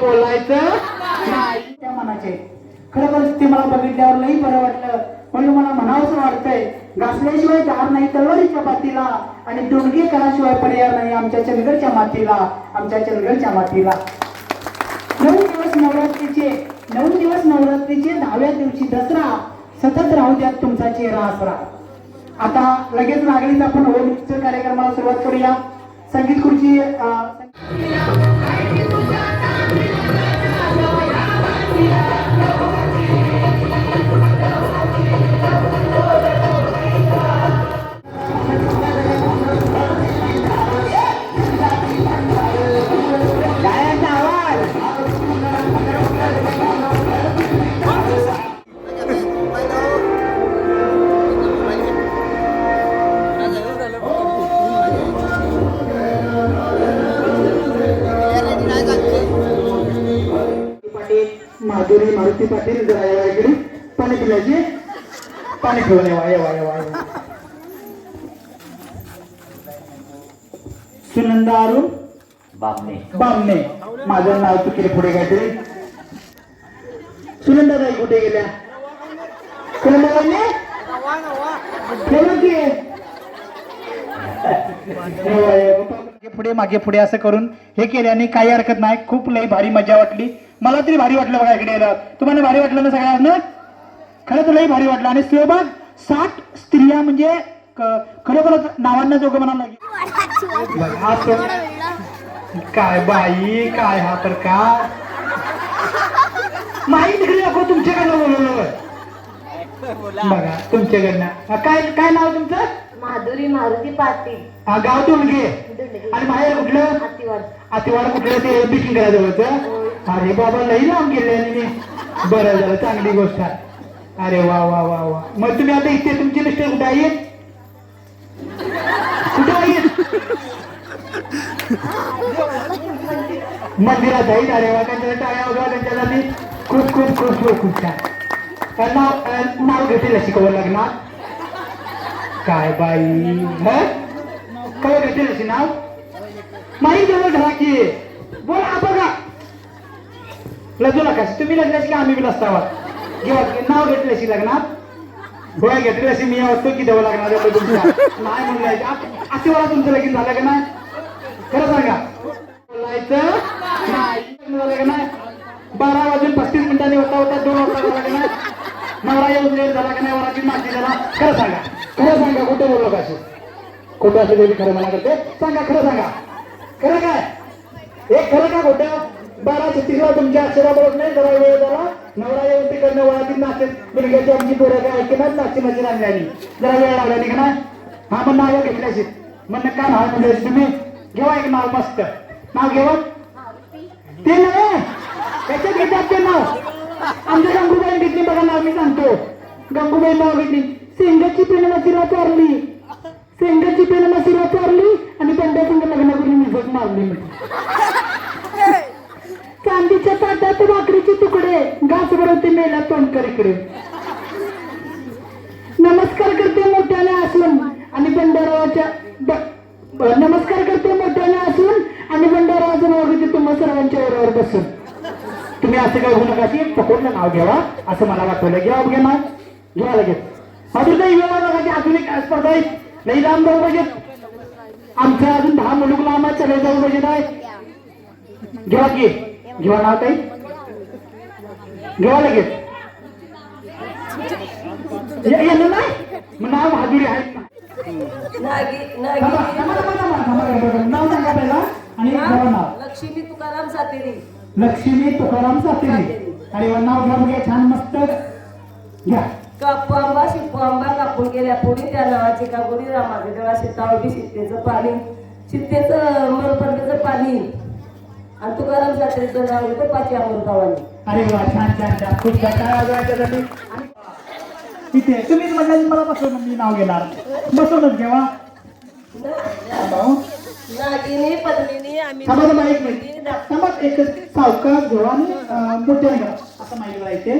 बोलायचं? नाही. त्या मनाचे. खरोखर ते मला बघितल्यावर नाही बरं वाटलं. म्हणून मला म्हणावंच वाटतंय घासल्याशिवाय दार नाही तलवारीच्या पातीला आणि डोंगे कराशिवाय पर्याय नाही आमच्या चंदगडच्या मातीला आमच्या चंदगडच्या मातीला. नऊ दिवस नवरात्रीचे नऊ दिवस नवरात्रीचे दहाव्या दिवशी दसरा सतत राहू द्यात तुमचा चेहरा आसरा आता लगेच नागरिक आपण होळीच्या कार्यक्रमाला सुरुवात करूया. संगीत खुर्ची माधुरी मारुती पाटील जरा या इकडे पाणी पिल्याचे पाणी पिऊन येवा येवा येवा येवा. सुनंदा अरुण? बामणे. बामणे. माझं नाव चुकीने पुढे काहीतरी सुनंदाताई कुठे गेल्या? ठेवलं. मागे पुढे मागे पुढे असं करून हे केल्याने काही हरकत नाही. खूप लई भारी मजा वाटली. मला तरी भारी वाटलं बघा इकडे यायला. तुम्हाला भारी वाटलं ना सगळ्यांना? खरं तर लई भारी वाटलं. आणि सहभाग साठ स्त्रिया म्हणजे खरोखरच नावांना जोगं म्हणावं लागेल. काय बाई काय हा तर का माहीत घरी नको तुमच्याकडनं बोलवलं. बघा तुमच्याकडनं. काय काय नाव तुमचं? माधुरी मारुती पाटील. हा गाव तुमगे आणि बाहेर कुठलं? अतिवाद अतिवाड कुठलं ते बिकिंग करायचं अरे बाबा लई लांब गेले मी. बरं झालं चांगली गोष्ट आहे. अरे वा वा वा वा. मग तुम्ही आता इथे तुमची मिस्टर कुठे आहेत कुठे आहेत मंदिरात आहेत. अरे वा त्यांच्या टाळ्या वगैरे त्यांच्यासाठी खूप खूप खूप खूप खूप छान. नाव नाव घेतील शिकवलं लागणार? काय बाई? ह? काय घेतील अशी नाव? माही जवळ धरा की. बोला बघा. लजू नका. तुम्ही लग्नाची आम्ही बी नसतावा. किंवा नाव घेतले अशी लग्नात. गोळ्या घेतली अशी मी असतो की द्यावं लागणार नाही म्हणलं असे मला तुमचं लगीन झालं का नाही? खरं सांगा. बोलायचं? नाही. झालं का नाही? बारा वाजून पस्तीस मिनिटांनी होता होता दोन वाजता झाला का नाही? नवरा येऊन लेट झाला का नाही? वराची माती झाला. खरं सांगा. खरं सांगा कुठे बोललो का खोटं असेल देवी खरं मला करते. सांगा खरं सांगा. खरं काय? हे खरं का खोटं? बारा छत्तीसला तुमच्या अक्षराबरोबर नाही जरा वेळ झाला नवरा येऊन तिकडनं वळातील नाचेल. मुलग्याची आमची पोरं काय ऐकणार? नाची नाची आणल्यानी जरा वेळ लागला नाही का ना. हा मग नाव घेतल्याशी. म्हणणं काय नाव म्हणायची तुम्ही? घेवा एक नाव मस्त. नाव घेवा. ते नाही त्याच्यात घेतात ते नाव. आमच्या गंगूबाई घेतली बघा नाव मी सांगतो. गंगूबाई नाव घेतली. सेंगाची पेन मसिरा चारली. सेंगाची पेन मसिरा चारली आणि पंड्या संघ लग्न करून विजत मारली. म्हणे. चांदीच्या ताटात भाकरीचे तुकडे. घास भरवते मेला तोंडकर इकडे नमस्कार करते मोठ्याने असून आणि बंडारावाच्या नमस्कार करते मोठ्याने असून आणि बंडारावाचं नाव घेते तुम्हा सर्वांच्या बरोबर बसून. तुम्ही असं काय होऊ नका की पकडलं नाव घ्यावा असं मला वाटवलं घ्या घ्या नाव घ्या लगेच. मधुरताई घ्यावा नका की अजून एक स्पर्धा आहे. नाही लांब जाऊ बजेट आमच्या अजून दहा मुलुक लांब आहे सगळे जाऊ बजेट आहे घ्या की घेवा नाव ताई. घेवा लगेच नाव बहादुरी आहेत ना. नाव सांगा पहिला आणि नाव लक्ष्मी तुकाराम सातेरी. लक्ष्मी तुकाराम सातेरी. अरे वा, नाव घ्या बघा छान मस्त. घ्या. कापू आंबा शिपू आंबा कापून गेल्या पुढे त्या नावाची कापुरी रामाचे देवा शेतावडी शित्तेचं पाणी. शित्तेचं मरपर्यंतचं पाणी. आणि तुकाराम सातेरीचं नाव घेतं पाची अमृतावाणी अरे वा छान छान छान. खूप छान. काय तिथे तुम्हीच म्हणलं मला बसवून मी नाव घेणार. बसवूनच घेवा नागिनी पद्मिनी आम्ही थांबा थांबा एक मिनिट. थांबा एक सावकाश घेवा आणि अं, मोठ्याने घ्या. असं माहिती राहायचे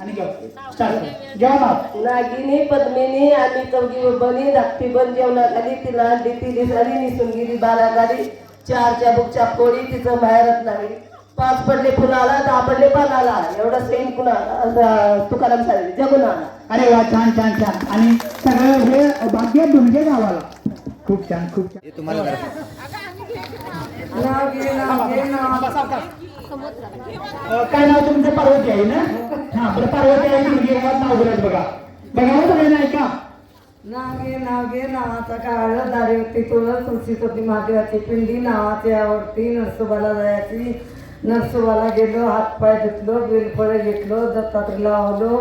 आणि घ्या. स्टार्ट घ्या नाव नागिनी पद्मिनी आम्ही चौघी बनी धाकटी बन जेवणाखाली तिला अंडी ती दिसाली निसून गेली बारा गाडी चार चाबूक चापोळी तिचं बाहेरच लागली पाच पडले फुलाला दहा पडले पानाला. एवढा सेम कुणा तुकाराम साहेब जगून आला अरे वा छान छान छान. आणि सगळं हे भाग्य दुर्गे गावाला. खूप छान खूप छान. नाव घे नाव घे नाव अं, काय नाव तुमचं? पार्वती आहे ना? हा बरं पार्वती आहे गावात नाव बोलत बघा. बघा हो सगळे नाही नागे नागे नावाचा काळ दारीवरती तुला तुळशी होती महादेवाची पिंडी नावाची आवडती नरसोबाला जायची. नरसोबाला गेलो हातपाय धुतलो बेलफळे घेतलो दत्तात लावलो.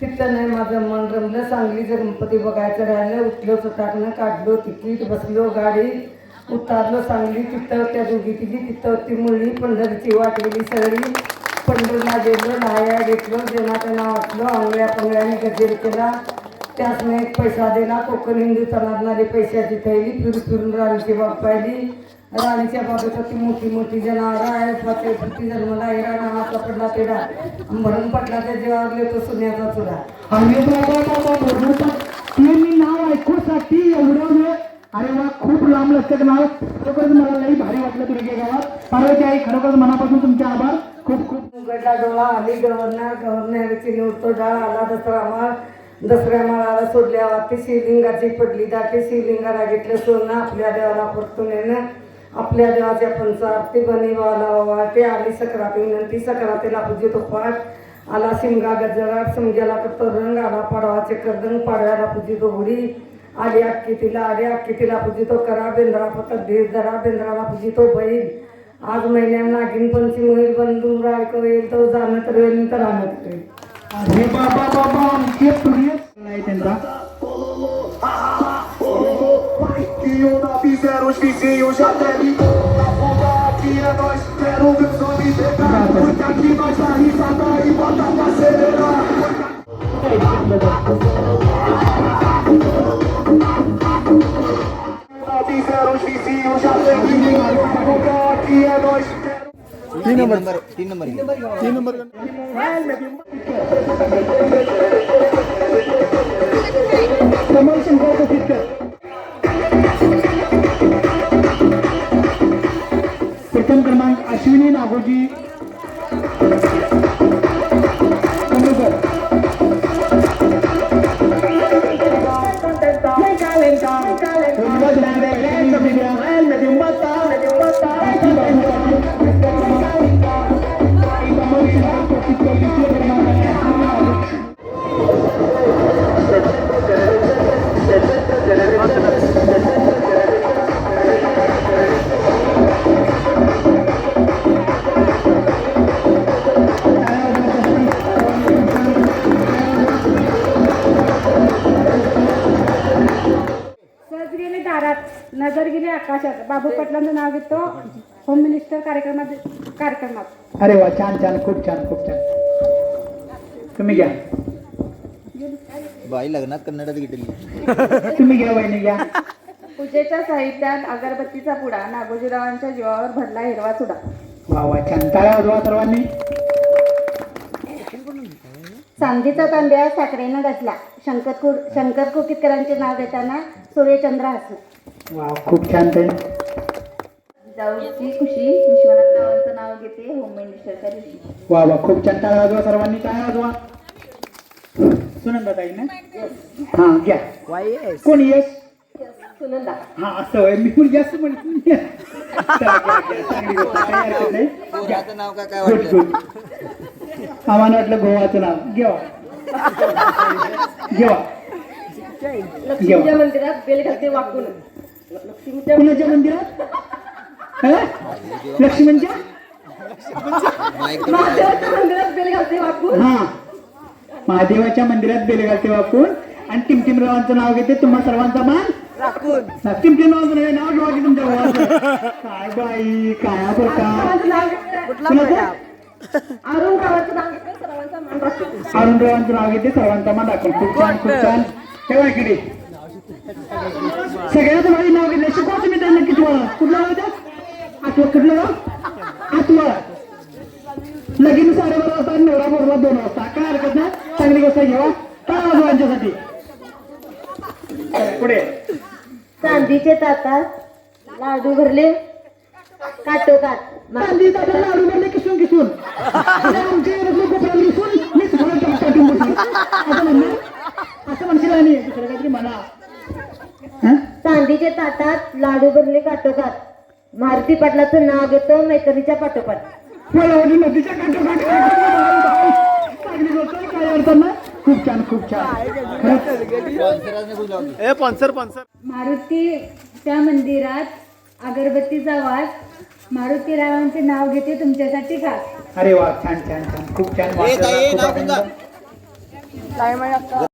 तिथं नाही माझं मन रमलं सांगलीचं गणपती बघायचं राहिलं. उठलो टाकणं काढलो तिकीट बसलो गाडी उतारलो सांगली तिथं त्या दोघी तिघी तिथं ती मुलगी पंढरीची वाटलेली सगळी. पंढरीला गेलो नाया घेतलो जेवणाचं नाव वाटलो आंगळ्या पंगळ्याने गजेर केला. त्यासने एक पैसा दिला. कोकण हिंदू लागणारी पैशाची थैली फिरून फिरून राणीची बाग पाहिली. राणीच्या बागेत ती मोठी मोठी जनावरं आहे. पते पती जन्मला हिरा नावाचा पडला तेडा म्हणून पटलाच्या जीवावर येतो सोन्याचा चुरा आणि बाबा बाबा ते मी नाव ऐकूसाठी एवढं वेळ अरे वा खूप लांब लचक नाव खरोखरच मला लई भारी वाटलं दुर्गे गावात. पार्वती आई खरोखर मनापासून तुमचे आभार. खूप खूप उघडला डोळा आली गव्हर्नर. गव्हर्नरची निवडतो डाळ आला दसरा माळ. दसऱ्या माळाला सोडल्यावर ती शिवलिंगाची पडली. दाटी शिवलिंगाला घेतलं सोनं आपल्या देवाला परतून येणं आपल्या देवाच्या पंचारती बनी बाला ते आली सक्राती विनंती सक्रातीला पूजित तो आला. शिमगा गजरा समजाला करतो रंग आला. पाडवाचे करदंग पाडव्याला पूजित तो आली. अक्की तिला आली. अक्की तिला पूजितो करा. बेंद्रा पतक धीर धरा. बेंद्राला पूजितो बैल. आज महिन्यात नागिन पंची होईल. बंधू रायको येईल तो जाणं तर येईल तर आणत Fizeram os vizinhos até me afundar aqui é nós, quero ver os homens pegar Muita aqui nós dá risada e bota pra acelerar Fizeram os vizinhos já tem que me afundar aqui é nós, quero... meus homens pegar. Number तीन number प्रथम क्रमांक Ashwini Ngozi. पाटलांचं नाव घेतो. Home minister कार्यक्रमात कार्यक्रमात. अरे वा छान छान खूप छान खूप छान. तुम्ही घ्या. बाई लग्नात कन्नडात घेतली. तुम्ही घ्या वहिनी घ्या. पूजेच्या साहित्यात अगरबत्तीचा पुडा नागोजीरावांच्या जीवावर भरला हिरवा चुडा. वा वा छान. टाळ्या वाजवा सर्वांनी. चांदीचा तांब्या साखरेनं घातला. शंकर शंकर कुकीतकरांचे नाव घेताना सूर्यचंद्र हसला. वा खूप छान ताई. जाऊची खुशी विश्वनाथरावांचं नाव घेते होम मिनिस्टरच्या दिवशी. वा वा खूप छान. वाजवा सर्वांनी टाळ्या वाजवा. सुनंदा ताई ना? हा घ्या. कोण यश? सुनंदा हा असं होय. मी पण जास्त म्हणतो नाव काय काय गुड वाटलं गुड आम्हाला वाटलं गोवाचं नाव. घेवा घेवा लक्ष्मीच्या मंदिरात बेल घालते वाकून. लक्ष्मीच्या मंदिरात? हं? बेल घालते वाकून हा. महादेवाच्या मंदिरात बेले घालते वाकून आणि टिमटिमरावांचं नाव घेते तुम्हा सर्वांचा मान? राखून. टिमटिमरावांचं नाही नाव घेवा की तुमच्या गावाचं काय बाई काय हा प्रकार कुणाचं? अरुण गावाचं नाव घेतलं सर्वांचा मान राखतो अरुणरावांचं नाव घेते सर्वांचा मान राखून. खूप छान खूप छान. ठेवा इकडे. सगळ्यात भारी नाव घेतलं. शिकवा तुम्ही त्यांना किती वेळा कुठलं त्यात? आठवं कुठलं आठवं लगीन साडेबारा वाजता आणि नवरा बरोबर दोन वाजता. काय हरकत नाही? चांगली गोष्ट आहे घेवा. काय वाजवा यांच्यासाठी पुढे. चांदीचे ताटात लाडू भरले काटोकाट चांदी ताटात लाडू भरले किसून किसून. किसून मी बसली. असं म्हणणार असं म्हणशील आणि? दुसरं काहीतरी म्हणा. हं? चांदीच्या ताटात लाडू भरले काटोकाट मारुती पाटलाचं नाव घेतो मैत्रिणीच्या पाठोपाठ. नदीच्या काठोकाठ काय खूप छान खूप छान. खरंच. मारुतीच्या मंदिरात अगरबत्तीचा वास मारुती रावांचे नाव घेते तुमच्यासाठी खास अरे वा छान छान छान. खूप छान